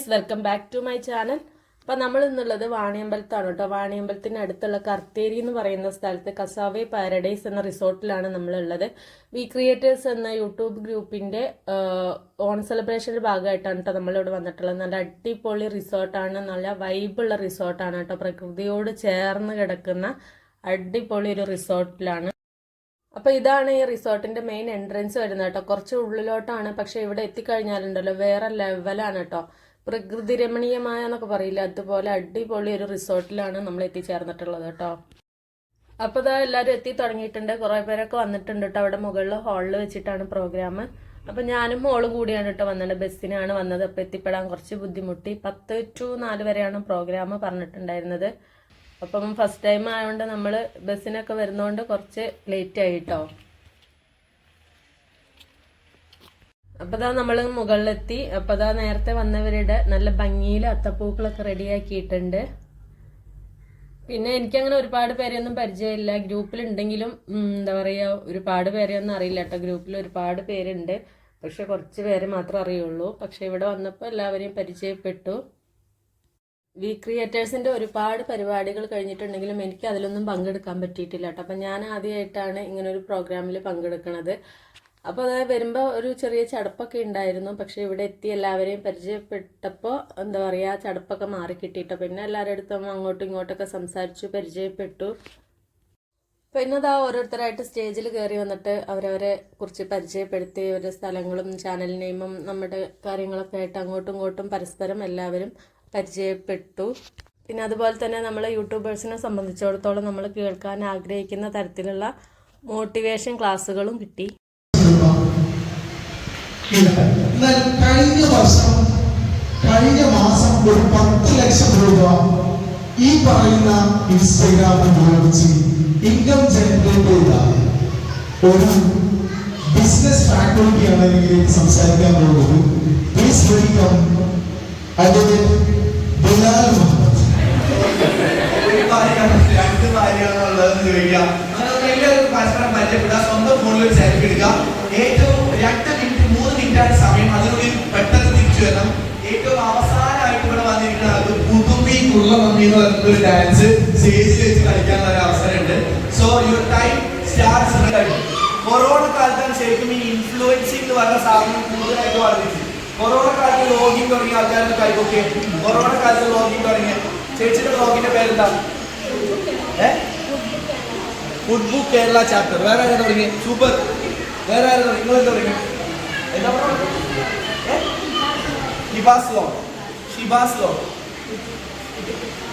Guys welcome back to my channel. അപ്പം നമ്മൾ ഇന്നുള്ളത് വാണിയമ്പലത്താണ് കേട്ടോ. വാണിയമ്പലത്തിന് അടുത്തുള്ള കർത്തേരി എന്ന് പറയുന്ന സ്ഥലത്ത് കസാവേ പാരഡൈസ് എന്ന റിസോർട്ടിലാണ് നമ്മളുള്ളത്. വി ക്രിയേറ്റേഴ്സ് എന്ന യൂട്യൂബ് ഗ്രൂപ്പിന്റെ ഓൺ സെലിബ്രേഷന്റെ ഭാഗമായിട്ടാണ് കേട്ടോ നമ്മളിവിടെ വന്നിട്ടുള്ളത്. നല്ല അടിപൊളി റിസോർട്ടാണ് നല്ല വൈബുള്ള റിസോർട്ടാണ് കേട്ടോ. പ്രകൃതിയോട് ചേർന്ന് കിടക്കുന്ന അടിപൊളി ഒരു റിസോർട്ടിലാണ്. അപ്പോൾ ഇതാണ് ഈ റിസോർട്ടിന്റെ മെയിൻ എൻട്രൻസ് വരുന്നത് കേട്ടോ. കുറച്ച് ഉള്ളിലോട്ടാണ് പക്ഷെ ഇവിടെ എത്തിക്കഴിഞ്ഞാലുണ്ടല്ലോ വേറെ ലെവലാണ് കേട്ടോ. പ്രകൃതി രമണീയമായ എന്നൊക്കെ പറയില്ല? അതുപോലെ അടിപൊളി ഒരു റിസോർട്ടിലാണ് നമ്മൾ എത്തിച്ചേർന്നിട്ടുള്ളത് കേട്ടോ. അപ്പോൾ ഇതാ എല്ലാവരും എത്തി തുടങ്ങിയിട്ടുണ്ട്. കുറെ പേരൊക്കെ വന്നിട്ടുണ്ട് കേട്ടോ. അവിടെ മുകളിൽ ഹാളിൽ വെച്ചിട്ടാണ് പ്രോഗ്രാം അപ്പൊ ഞാനും മോളും കൂടിയാണ് കേട്ടോ വന്നത്. ബസ്സിനാണ് വന്നത്. അപ്പൊ എത്തിപ്പെടാൻ കുറച്ച് ബുദ്ധിമുട്ടി. പത്ത് ടു നാല് വരെയാണ് പ്രോഗ്രാം പറഞ്ഞിട്ടുണ്ടായിരുന്നത്. അപ്പം ഫസ്റ്റ് ടൈം ആയതുകൊണ്ട് നമ്മൾ ബസ്സിനൊക്കെ വരുന്നതുകൊണ്ട് കുറച്ച് ലേറ്റ് ആയി കേട്ടോ അപ്പൊ ദാ നമ്മൾ മുകളിലെത്തി. അപ്പൊ ദാ നേരത്തെ വന്നവരുടെ നല്ല ഭംഗിയിൽ അത്തപ്പൂക്കളൊക്കെ റെഡിയാക്കിയിട്ടുണ്ട്. പിന്നെ എനിക്കങ്ങനെ ഒരുപാട് പേരെയൊന്നും പരിചയമില്ല. ഗ്രൂപ്പിലുണ്ടെങ്കിലും എന്താ പറയുക ഒരുപാട് പേരെയൊന്നും അറിയില്ല കേട്ടോ. ഗ്രൂപ്പിൽ ഒരുപാട് പേരുണ്ട്. പക്ഷെ കുറച്ച് പേരെ മാത്രം അറിയുള്ളൂ. പക്ഷെ ഇവിടെ വന്നപ്പോൾ എല്ലാവരെയും പരിചയപ്പെട്ടു. വി ക്രിയേറ്റേഴ്സിന്റെ ഒരുപാട് പരിപാടികൾ കഴിഞ്ഞിട്ടുണ്ടെങ്കിലും എനിക്ക് അതിലൊന്നും പങ്കെടുക്കാൻ പറ്റിയിട്ടില്ല കേട്ടോ. അപ്പം ഞാൻ ആദ്യമായിട്ടാണ് ഇങ്ങനെ ഒരു പ്രോഗ്രാമിൽ പങ്കെടുക്കുന്നത് അപ്പോൾ അത് വരുമ്പോൾ ഒരു ചെറിയ ചടപ്പൊക്കെ ഉണ്ടായിരുന്നു. പക്ഷേ ഇവിടെ എത്തി എല്ലാവരെയും പരിചയപ്പെട്ടപ്പോൾ എന്താ പറയുക ചടപ്പൊക്കെ മാറി കിട്ടിയിട്ടോ. പിന്നെ എല്ലാവരുടെ അടുത്തും അങ്ങോട്ടും ഇങ്ങോട്ടൊക്കെ സംസാരിച്ചു പരിചയപ്പെട്ടു. പിന്നെ അതാ ഓരോരുത്തരായിട്ട് സ്റ്റേജിൽ കയറി വന്നിട്ട് അവരവരെ കുറിച്ച് പരിചയപ്പെടുത്തി അവരുടെ സ്ഥലങ്ങളും ചാനൽ നെയിമും നമ്മുടെ കാര്യങ്ങളൊക്കെ ആയിട്ട് അങ്ങോട്ടും ഇങ്ങോട്ടും പരസ്പരം എല്ലാവരും പരിചയപ്പെട്ടു. പിന്നെ അതുപോലെ തന്നെ നമ്മൾ യൂട്യൂബേഴ്സിനെ സംബന്ധിച്ചിടത്തോളം നമ്മൾ കേൾക്കാൻ ആഗ്രഹിക്കുന്ന തരത്തിലുള്ള മോട്ടിവേഷൻ ക്ലാസ്സുകളും കിട്ടി. എന്നാൽ കഴിഞ്ഞ വർഷം കഴിഞ്ഞ മാസം ഒരു പത്ത് ലക്ഷം രൂപ ഈ പറയുന്ന ഇൻസ്റ്റഗ്രാം ഉപയോഗിച്ച് ഇൻകം ജനറേറ്റ് ചെയ്ത ഒരു ബിസിനസ് ഫാക്കൽറ്റിയാണ് എനിക്ക് സംസാരിക്കാൻ പോകുന്നത്. Please welcome advocate Bilal Muhammad ചോദിക്കാം. സ്വന്തം ഫോണിൽ ഒരു ഏറ്റവും എന്ന് പറഞ്ഞിട്ട് ഒരു ഡാൻസ് സ്റ്റേജിൽ വെച്ച് കളിക്കാനുള്ള ഒരു അവസരമുണ്ട്. So your time starts corona കാലത്താണ് ശരിക്കും ഈ ഇൻഫ്ലുവൻസിംഗ് എന്ന് പറഞ്ഞ സാധനം കൂടുതലായിട്ട് വർദ്ധിച്ചു കൊറോണ കാലത്ത് ലോഗിൻ തുടങ്ങിയ ആൾക്കാരുടെ കൈകൊക്കെ കൊറോണ കാലത്ത് ലോഗിൻ തുടങ്ങിയ ചേച്ചിയുടെ ബ്ലോഗിന്റെ പേരെന്താ? ഫുഡ് ബുക്ക് കേരള ചാപ്റ്റർ വേറെ ആരും തുടങ്ങി സൂപ്പർ വേറെ ആരും നിങ്ങൾ തുടങ്ങി എന്താ പറയുക Shibas law Shibas law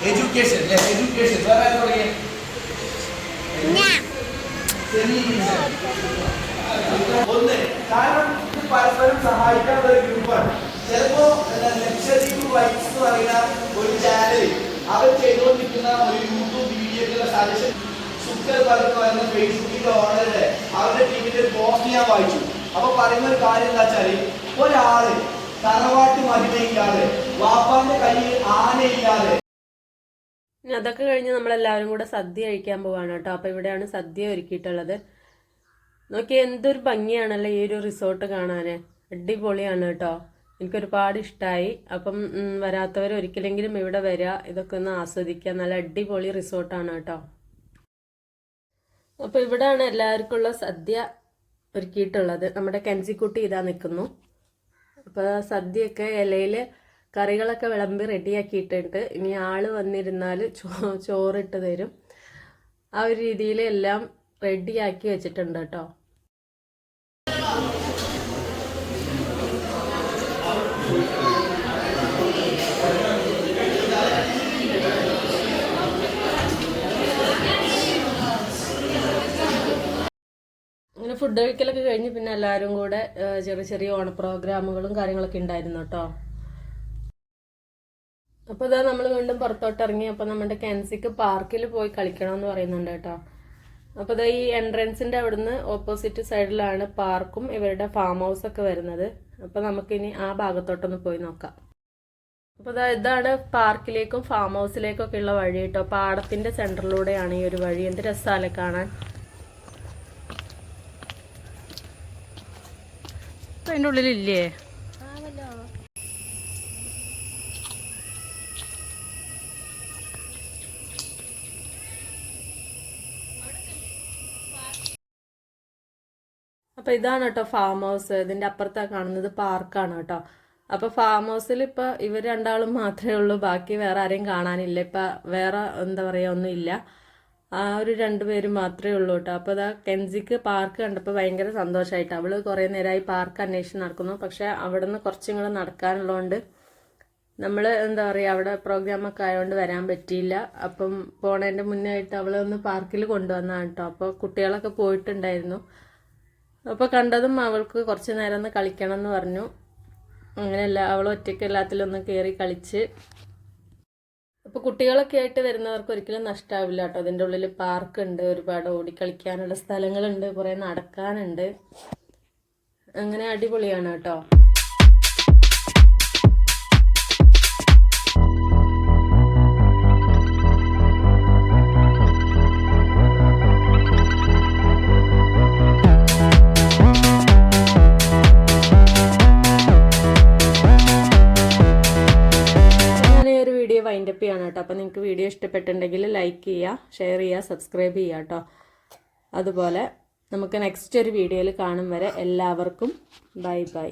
education yes education വേറെ ആര് തുടങ്ങി ഒന്ന് കാരണം ഇത് പരസ്പരം സഹായിക്കാനുള്ള ഒരു ഗ്രൂപ്പാണ് ചിലപ്പോ എന്താ, ലക്ഷദ്വീപ് വൈബ്സ് എന്ന് പറയുന്ന ഒരു ചാനൽ അവർ ചെയ്തുകൊണ്ടിരിക്കുന്ന ഒരു യൂട്യൂബ് വീഡിയോക്കുള്ള സജഷൻ സുക്കർ പറഞ്ഞു വരുന്ന ഫേസ്ബുക്കിന്റെ ഓണറുടെ അവരുടെ ടീമിന്റെ ഒരു പോസ്റ്റ് ഞാൻ വായിച്ചു. അപ്പൊ പറയുന്ന ഒരു കാര്യം എന്താ വെച്ചാൽ ഒരാൾ തറവാട്ട് മഹിമയില്ലാതെ വാപ്പാന്റെ കയ്യിൽ ആനയില്ലാതെ അതൊക്കെ കഴിഞ്ഞ് നമ്മളെല്ലാവരും കൂടെ സദ്യ കഴിക്കാൻ പോവാണ് കേട്ടോ. അപ്പോൾ ഇവിടെയാണ് സദ്യ ഒരുക്കിയിട്ടുള്ളത്. നോക്കി എന്തൊരു ഭംഗിയാണല്ലോ ഈ ഒരു റിസോർട്ട് കാണാൻ അടിപൊളിയാണ് കേട്ടോ. എനിക്കൊരുപാട് ഇഷ്ടമായി അപ്പം വരാത്തവർ ഒരിക്കലെങ്കിലും ഇവിടെ വരിക ഇതൊക്കെ ഒന്ന് ആസ്വദിക്കുക നല്ല അടിപൊളി റിസോർട്ടാണ് കേട്ടോ. അപ്പോൾ ഇവിടെയാണ് എല്ലാവർക്കുള്ള സദ്യ ഒരുക്കിയിട്ടുള്ളത്. നമ്മുടെ കെൻസിക്കുട്ടി ഇതാ നിൽക്കുന്നു അപ്പോൾ സദ്യയൊക്കെ ഇലയിൽ കറികളൊക്കെ വിളമ്പി റെഡിയാക്കിയിട്ടുണ്ട്. ഇനി ആൾ വന്നിരുന്നാൽ ചോ ചോറിട്ട് തരും. ആ ഒരു രീതിയിൽ എല്ലാം റെഡിയാക്കി വെച്ചിട്ടുണ്ട് കേട്ടോ. അങ്ങനെ ഫുഡ് കഴിക്കലൊക്കെ കഴിഞ്ഞ് പിന്നെ എല്ലാവരും കൂടെ ചെറിയ ചെറിയ ഓണ പ്രോഗ്രാമുകളും കാര്യങ്ങളൊക്കെ ഉണ്ടായിരുന്നു കേട്ടോ. അപ്പോൾ ഇതാ നമ്മൾ വീണ്ടും പുറത്തോട്ട് ഇറങ്ങി അപ്പോൾ നമ്മുടെ കെൻസിക്ക് പാർക്കിൽ പോയി കളിക്കണം എന്ന് പറയുന്നുണ്ട് കേട്ടോ. അപ്പോൾ ഇതാ ഈ എൻട്രൻസിന്റെ അവിടുന്ന് ഓപ്പോസിറ്റ് സൈഡിലാണ് പാർക്കും ഇവരുടെ ഫാം ഹൗസ് ഒക്കെ വരുന്നത്. അപ്പോൾ നമുക്കിനി ആ ഭാഗത്തോട്ടൊന്ന് പോയി നോക്കാം. അപ്പോൾ ഇതാ ഇതാണ് പാർക്കിലേക്കും ഫാം ഹൗസിലേക്കും ഒക്കെ ഉള്ള വഴി കേട്ടോ. പാടത്തിന്റെ സെന്ററിലൂടെയാണ് ഈ ഒരു വഴി. എന്ത് രസമല്ലേ കാണാൻ? ഇപ്പൊ അതിന്റെ ഉള്ളിലില്ലേ? അപ്പൊ ഇതാണ് കേട്ടോ ഫാം ഹൗസ് ഇതിന്റെ അപ്പുറത്താണ് കാണുന്നത് പാർക്കാണ് കേട്ടോ. അപ്പൊ ഫാം ഹൗസിൽ ഇപ്പൊ ഇവർ രണ്ടാളും മാത്രമേ ഉള്ളൂ. ബാക്കി വേറെ ആരെയും കാണാനില്ല. ഇപ്പൊ വേറെ എന്താ പറയാ ഒന്നും ഇല്ല ആ ഒരു രണ്ടുപേരും മാത്രമേ ഉള്ളൂ കേട്ടോ. അപ്പൊ ഇതാ കെൻസിക്ക് പാർക്ക് കണ്ടപ്പോൾ ഭയങ്കര സന്തോഷമായിട്ട് അവൾ കുറെ നേരമായി പാർക്ക് അന്വേഷിച്ച് നടക്കുന്നു. പക്ഷെ അവിടെ നിന്ന് കുറച്ചും കൂടെ നടക്കാനുള്ളതുകൊണ്ട് നമ്മൾ എന്താ പറയുക അവിടെ പ്രോഗ്രാമൊക്കെ ആയതുകൊണ്ട് വരാൻ പറ്റിയില്ല. അപ്പം പോണതിന്റെ മുന്നേ ആയിട്ട് അവളെ ഒന്ന് പാർക്കിൽ കൊണ്ടുവന്നാണ് കേട്ടോ. അപ്പോൾ കുട്ടികളൊക്കെ പോയിട്ടുണ്ടായിരുന്നു. അപ്പോൾ കണ്ടതും അവൾക്ക് കുറച്ച് നേരം ഒന്ന് കളിക്കണം എന്ന് പറഞ്ഞു. അങ്ങനെയല്ല അവൾ ഒറ്റയ്ക്ക് എല്ലാത്തിലൊന്ന് കയറി കളിച്ച്. അപ്പോൾ കുട്ടികളൊക്കെ ആയിട്ട് വരുന്നവർക്ക് ഒരിക്കലും നഷ്ടാവില്ല കേട്ടോ. അതിന്റെ ഉള്ളിൽ പാർക്ക് ഉണ്ട് ഒരുപാട് ഓടിക്കളിക്കാനുള്ള സ്ഥലങ്ങളുണ്ട് കുറേ നടക്കാനുണ്ട്. അങ്ങനെ അടിപൊളിയാണ് കേട്ടോ. വീഡിയോ വൈൻഡപ്പ് ചെയ്യാണ് കേട്ടോ. അപ്പോൾ നിങ്ങൾക്ക് വീഡിയോ ഇഷ്ടപ്പെട്ടുണ്ടെങ്കിൽ ലൈക്ക് ചെയ്യുക ഷെയർ ചെയ്യുക സബ്സ്ക്രൈബ് ചെയ്യുക കേട്ടോ. അതുപോലെ നമുക്ക് നെക്സ്റ്റ് ഒരു വീഡിയോയിൽ കാണും വരെ എല്ലാവർക്കും ബൈ ബൈ